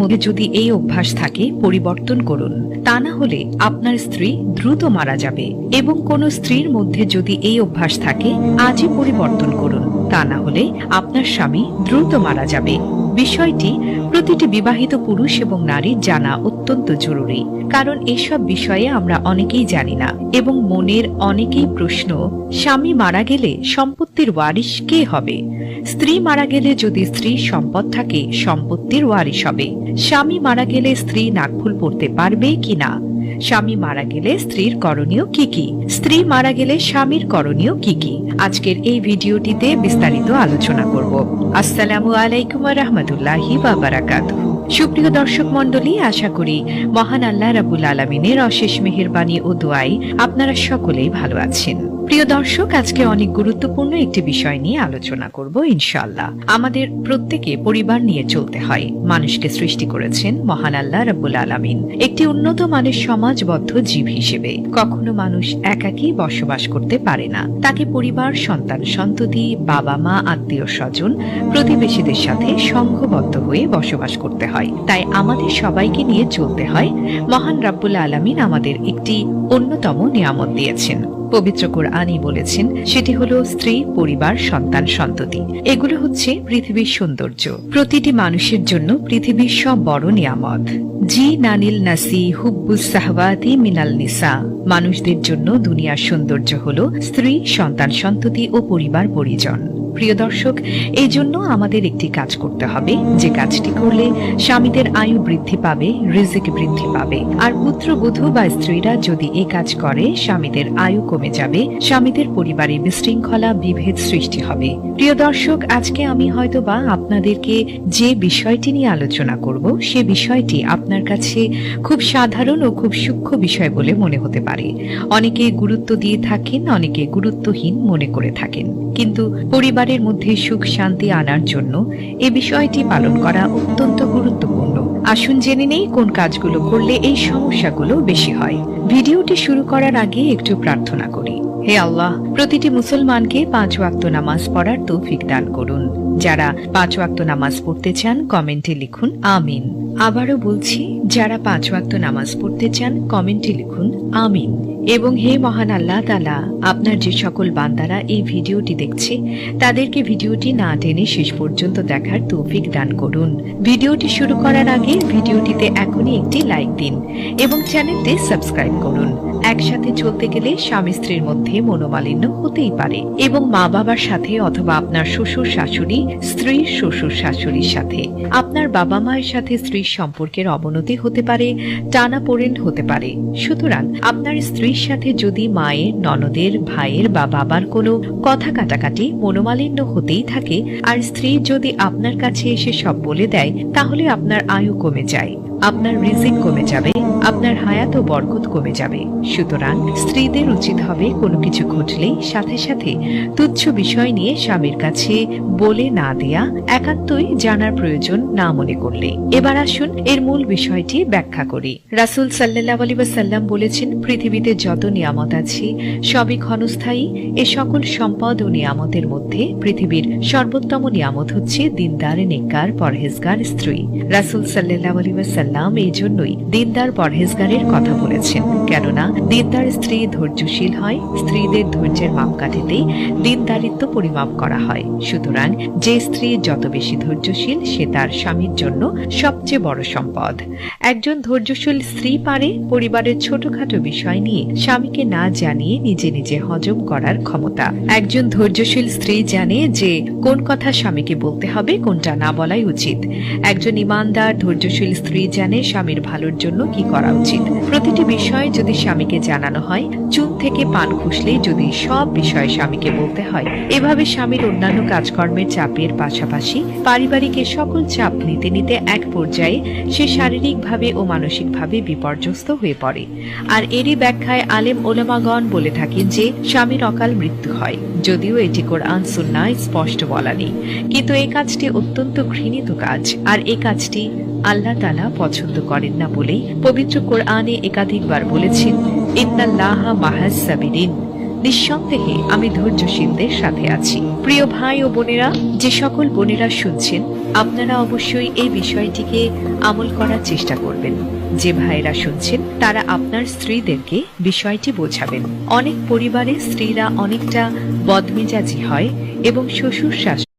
মধ্যে যদি এই অভ্যাস থাকে, পরিবর্তন করুন। তা না হলে আপনার স্ত্রী দ্রুত মারা যাবে এবং কোন স্ত্রীর মধ্যে যদি এই অভ্যাস থাকে, আজই পরিবর্তন করুন। তা না হলে আপনার স্বামী দ্রুত মারা যাবে। বিষয়টি প্রতিটি বিবাহিত পুরুষ এবং নারীর জানা অত্যন্ত জরুরি, কারণ এসব বিষয়ে আমরা অনেকেই জানি না এবং মনের অনেকেই প্রশ্ন, স্বামী মারা গেলে সম্পত্তির ওয়ারিশ কে হবে? স্ত্রী মারা গেলে যদি স্ত্রীর সম্পদ থাকে, সম্পত্তির ওয়ারিশ হবে। স্বামী মারা গেলে স্ত্রী নাকফুল পড়তে পারবে কিনা স্বামী মারা গেলে স্ত্রীর করণীয় কি কি? স্ত্রী মারা গেলে স্বামীর করণীয় কি কি? আজকের এই ভিডিওটিতে বিস্তারিত আলোচনা করব। আসসালামু আলাইকুম রহমতুল্লাহি বাবারাকাত সুপ্রিয় দর্শক মণ্ডলী, আশা করি মহান আল্লাহ রাবুল আলমিনের অশেষ মেহেরবানি ও দোয়াই আপনারা সকলেই ভালো আছেন। প্রিয় দর্শক, আজকে অনেক গুরুত্বপূর্ণ একটি বিষয় নিয়ে আলোচনা করব, ইনশাআল্লাহ। আমাদের প্রত্যেকে পরিবার নিয়ে চলতে হয়। মানুষকে সৃষ্টি করেছেন মহান আল্লাহ রাব্বুল আলামিন। একটি উন্নত মানের সমাজবদ্ধ জীব হিসেবে। কখনো মানুষ একাকী বসবাস করতে পারে না। তাকে পরিবার, সন্তান, সন্ততি বাবা মা আত্মীয় স্বজন, প্রতিবেশীদের সাথে সংঘবদ্ধ হয়ে বসবাস করতে হয়। তাই আমাদের সবাইকে নিয়ে চলতে হয়। মহান রাব্বুল আলামিন আমাদের একটি অন্যতম নিয়ামত দিয়েছেন। পবিত্র কোরআনই বলেছেন, সেটি হলো স্ত্রী, পরিবার, সন্তান, সন্ততি। এগুলো হচ্ছে পৃথিবীর সৌন্দর্য। প্রতিটি মানুষের জন্য পৃথিবীর সব বড় নিয়ামত। জি নানিল নাসি হুব্বুস সাহবাতি মিনাল নিসা। মানুষদের জন্য দুনিয়ার সৌন্দর্য হল স্ত্রী, সন্তান, সন্ততি ও পরিবার পরিজন প্রিয় দর্শক, এই জন্য আমাদের একটি কাজ করতে হবে। যে কাজটি করলে স্বামীদের আয়ু বৃদ্ধি পাবে, রিজিক বৃদ্ধি পাবে। আর পুত্রবধূ বা স্ত্রীরা যদি এই কাজ করে, স্বামীদের আয়ু কমে যাবে, স্বামীদের পরিবারে বিশৃঙ্খলা, বিভেদ সৃষ্টি হবে। প্রিয় দর্শক, আজকে আমি হয়তো বা আপনাদেরকে যে বিষয়টি নিয়ে আলোচনা করব, সে বিষয়টি আপনার কাছে খুব সাধারণ ও খুব সূক্ষ্ম বিষয় বলে মনে হতে পারে। অনেকে গুরুত্ব দিয়ে থাকেন, অনেকে গুরুত্বহীন মনে করে থাকেন। কিন্তু পরিবারের মধ্যে সুখ শান্তি আনার জন্য এ বিষয়টি পালন করা অত্যন্ত গুরুত্বপূর্ণ। আসুন জেনে নেই কোন কাজগুলো করলে এই সমস্যাগুলো বেশি হয়। ভিডিওটি শুরু করার আগে একটু প্রার্থনা করি। হে আল্লাহ, প্রতিটি মুসলমানকে পাঁচ ওয়াক্ত নামাজ পড়ার তৌফিক দান করুন। যারা পাঁচ ওয়াক্ত নামাজ পড়তে চান, কমেন্টে লিখুন, আমিন। আবারও বলছি, যারা পাঁচ ওয়াক্ত নামাজ পড়তে চান, কমেন্টে লিখুন, আমিন। এবং হে মহান আল্লাহ তালা আপনার যে সকল বান্দারা এই ভিডিওটি দেখছে, তাদেরকে ভিডিওটি না টেনে শেষ পর্যন্ত দেখার তৌফিক দান করুন। ভিডিওটি শুরু করার আগে ভিডিওটিতে এখনই একটি লাইক দিন এবং চ্যানেলটি সাবস্ক্রাইব করুন। একসাথে চলতে গেলে স্বামী স্ত্রীর মধ্যে মনোমালিন্য হতেই পারে এবং মা বাবার সাথে অথবা আপনার শ্বশুর শাশুড়ি, স্ত্রীর শ্বশুর শাশুড়ির সাথে। আপনার বাবা মায়ের সাথে স্ত্রীর সম্পর্কের অবনতি হতে পারে টানা পোড়েন হতে পারে। সুতরাং আপনার স্ত্রীর সাথে যদি মায়ের, ননদের, ভাইয়ের বা বাবার কোনো কথা কাটাকাটি মনোমালিন্য হতেই থাকে, আর স্ত্রী যদি আপনার কাছে এসে সব বলে দেয়, তাহলে আপনার আয়ু কমে যায়, আপনার রিজিক কমে যাবে আপনার হায়াত ও বরকত কমে যাবে। সুতরাং স্ত্রীদের উচিত হবে কোনো কিছু ঘটলেই সাথে সাথে তুচ্ছ বিষয় নিয়ে স্বামীর কাছে বলে না দেয়া, একান্তই জানার প্রয়োজন না মনে করলে। এবার আসুন এর মূল বিষয়টি ব্যাখ্যা করি। রাসুল সাল্লাহ আলী সাল্লাম বলেছেন, পৃথিবীতে যত নিয়ামত আছে, সবই ক্ষণস্থায়ী। এ সকল সম্পদ ও নিয়ামতের মধ্যে পৃথিবীর সর্বোত্তম নিয়ামত হচ্ছে দিনদার, নেককার, পরহেজগার স্ত্রী। রাসুল সাল্লাহ আলী সাল্লাম এই জন্যই দিনদার পরহেজগারের কথা বলেছেন। কেননা দিনদার স্ত্রী ধৈর্যশীল হয়, স্ত্রীদের ধৈর্যের মাপকাঠিতেই দিনদারিত্ব পরিমাপ করা হয়। সুতরাং, যে স্ত্রী যত বেশি ধৈর্যশীল, সে তার স্বামীর জন্য সবচেয়ে বড় সম্পদ। একজন ধৈর্যশীল স্ত্রী পারে পরিবারের ছোটখাটো বিষয় নিয়ে স্বামীকে না জানিয়ে নিজে নিজে হজম করার ক্ষমতা। একজন ধৈর্যশীল স্ত্রী জানে যে কোন কথা স্বামীকে বলতে হবে, কোনটা না বলাই উচিত। একজন ইমানদার, ধৈর্যশীল স্ত্রী জানে স্বামীর ভালোর জন্য কি করা উচিত। প্রতিটি বিষয় যদি স্বামীকে জানানো হয়, চুন থেকে পান খুসলে যদি সব বিষয়ে স্বামীকে বলতে হয়, এভাবে স্বামীর অন্যান্য কাজকর্মের চাপের পাশাপাশি পারিবারিক সকল চাপ নিতে নিতে এক পর্যায়ে সে শারীরিকভাবে ও মানসিকভাবে বিপর্যস্ত হয়ে পড়ে। আর এরই ব্যাখ্যায় আলেম ওলামাগণ বলে থাকেন যে, স্বামীর অকাল মৃত্যু হয়। যদিও এটি কোরআন সুন্নায় স্পষ্ট বলা নেই। কিন্তু এই কাজটি অত্যন্ত ঘৃণিত কাজ। আর এই কাজটি আল্লাহ তালা পছন্দ করেন না বলেই পবিত্র কোরআনে একাধিকবার বলেছেন, ইন্নাল্লাহা মাহাজ নিঃসন্দেহে আমি ধৈর্যশীলদের সাথে আছি। প্রিয় ভাই ও বোনেরা, যে সকল বোনেরা শুনছেন, আপনারা অবশ্যই এই বিষয়টিকে আমল করার চেষ্টা করবেন। যে ভাইরা শুনছেন, তারা আপনার স্ত্রীদেরকে বিষয়টি বোঝাবেন। অনেক পরিবারে স্ত্রীরা অনেকটা বদমেজাজি হয় এবং শ্বশুর শাশুড়ি